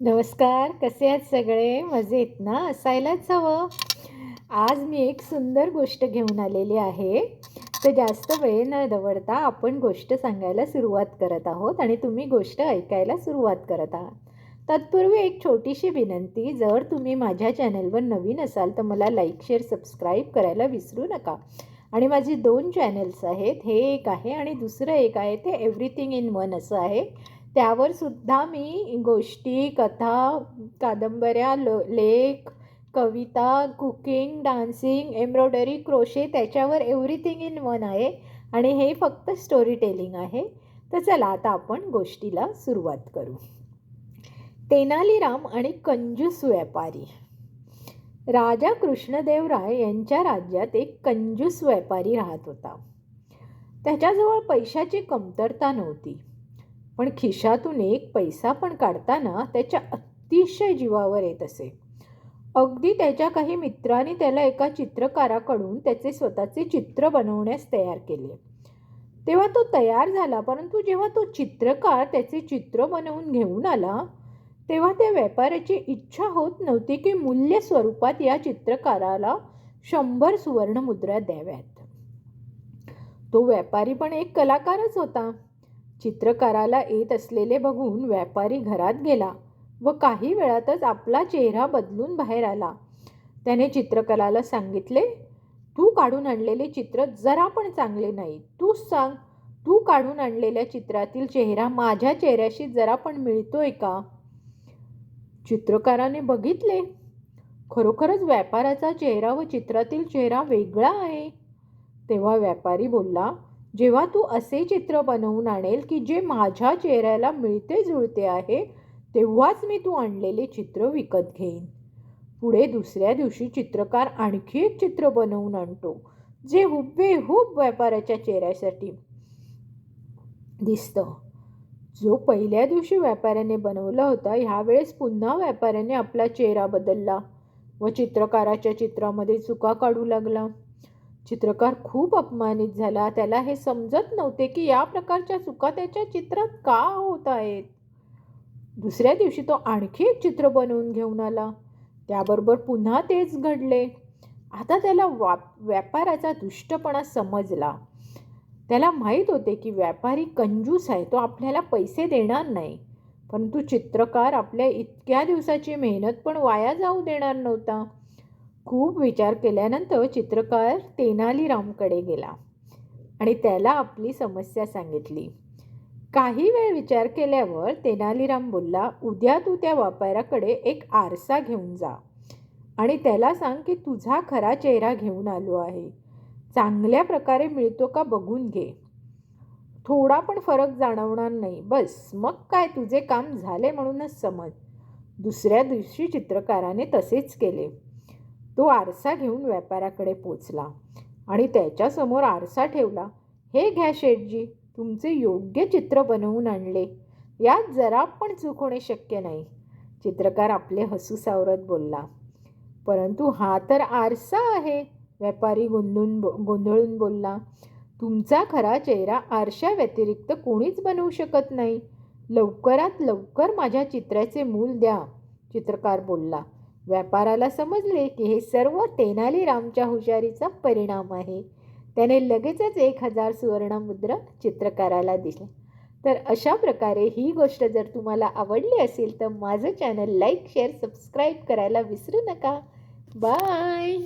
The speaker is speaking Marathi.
नमस्कार कसे आहेत सगळे? मजेत ना? असायलाच हवं. आज मी एक सुंदर गोष्ट घेऊन आलेली आहे. तर जास्त वेळ न दवडता आपण गोष्ट सांगायला सुरुवात करत आहोत आणि तुम्ही गोष्ट ऐकायला सुरुवात करत आहात. तत्पूर्वी एक छोटीशी विनंती जर तुम्ही माझ्या चॅनलवर नवीन असाल तर मला लाईक शेअर सबस्क्राईब करायला विसरू नका. आणि माझी दोन चॅनल्स आहेत हे एक आहे आणि दुसरं एक आहे ते एव्हरीथिंग इन वन असं आहे. त्यावर सुद्धा मी गोष्टी कथा कादंबऱ्या ल लेख कविता कुकिंग डान्सिंग एम्ब्रॉयडरी क्रोशे त्याच्यावर एव्हरीथिंग इन वन आहे. आणि हे फक्त स्टोरी टेलिंग आहे. तर चला आता आपण गोष्टीला सुरुवात करू. तेनालीराम आणि कंजूस व्यापारी. राजा कृष्णदेवराय यांच्या राज्यात एक कंजूस व्यापारी राहत होता. त्याच्याजवळ पैशाची कमतरता नव्हती. पण खिशातून एक पैसा पण काढताना त्याच्या अतिशय जीवावर येत असे. अगदी त्याच्या काही मित्रांनी त्याला एका चित्रकाराकडून त्याचे स्वतःचे चित्र बनवण्यास तयार केले. तेव्हा तो तयार झाला परंतु जेव्हा तो चित्रकार त्याचे चित्र बनवून घेऊन आला तेव्हा त्या व्यापाऱ्याची इच्छा होत नव्हती की मूल्य स्वरूपात या चित्रकाराला शंभर सुवर्णमुद्रा द्याव्यात. तो व्यापारी पण एक कलाकारच होता. चित्रकाराला येत असलेले बघून व्यापारी घरात गेला व काही वेळातच आपला चेहरा बदलून बाहेर आला. त्याने चित्रकलाला सांगितले तू काढून आणलेले चित्र जरा पण चांगले नाही. तूच सांग तू काढून आणलेल्या चित्रातील चेहरा माझ्या चेहऱ्याशी जरा पण मिळतोय का? चित्रकाराने बघितले खरोखरच व्यापाराचा चेहरा व चित्रातील चेहरा वेगळा आहे. तेव्हा व्यापारी बोलला जेव्हा तू असे चित्र बनवून आणेल की जे माझ्या चेहऱ्याला मिळते जुळते आहे तेव्हाच मी तू आणलेले चित्र विकत घेईन. पुढे दुसऱ्या दिवशी चित्रकार आणखी एक चित्र बनवून आणतो जे हुबेहूब व्यापाराच्या चेहऱ्यासाठी दिसतं. जो पहिल्या दिवशी व्यापाऱ्याने बनवला होता ह्यावेळेस पुन्हा व्यापाऱ्याने आपला चेहरा बदलला व चित्रकाराच्या चित्रामध्ये चुका काढू लागला. चित्रकार खूप अपमानित झाला. त्याला हे समजत नव्हते की या प्रकारच्या चुका त्याच्या चित्रात का होत आहेत. दुसऱ्या दिवशी तो आणखी एक चित्र बनवून घेऊन आला. त्याबरोबर पुन्हा तेच घडले. आता त्याला वाप व्यापाराचा दुष्टपणा समजला. त्याला माहीत होते की व्यापारी कंजूस आहे तो आपल्याला पैसे देणार नाही. परंतु चित्रकार आपल्या इतक्या दिवसाची मेहनत पण वाया जाऊ देणार नव्हता. खूप विचार केल्यानंतर चित्रकार तेनालीरामकडे गेला आणि त्याला आपली समस्या सांगितली. काही वेळ विचार केल्यावर तेनालीराम बोलला उद्या तू त्या व्यापाऱ्याकडे एक आरसा घेऊन जा आणि त्याला सांग की तुझा खरा चेहरा घेऊन आलो आहे. चांगल्या प्रकारे मिळतो का बघून घे. थोडा पण फरक जाणवणार नाही. बस मग काय तुझे काम झाले म्हणूनच समज. दुसऱ्या दिवशी चित्रकाराने तसेच केले. तो आरसा घेऊन व्यापाऱ्याकडे पोचला आणि त्याच्यासमोर आरसा ठेवला हे घ्या शेठजी तुमचे योग्य चित्र बनवून आणले. यात जरा पण चूक होणे शक्य नाही. चित्रकार आपले हसू सावरत बोलला परंतु हा तर आरसा आहे. व्यापारी गोंधून गोंधळून बोलला तुमचा खरा चेहरा आरशा व्यतिरिक्त कोणीच बनवू शकत नाही. लवकरात लवकर माझ्या चित्राचे मूल द्या. चित्रकार बोलला व्यापाराला समजले की हे सर्व तेनालीरामच्या हुशारीचा परिणाम आहे. त्याने लगेचच एक हजार सुवर्णमुद्रा चित्रकाराला दिले. तर अशा प्रकारे ही गोष्ट जर तुम्हाला आवडली असेल तर माझं चॅनल लाईक शेअर सबस्क्राईब करायला विसरू नका. बाय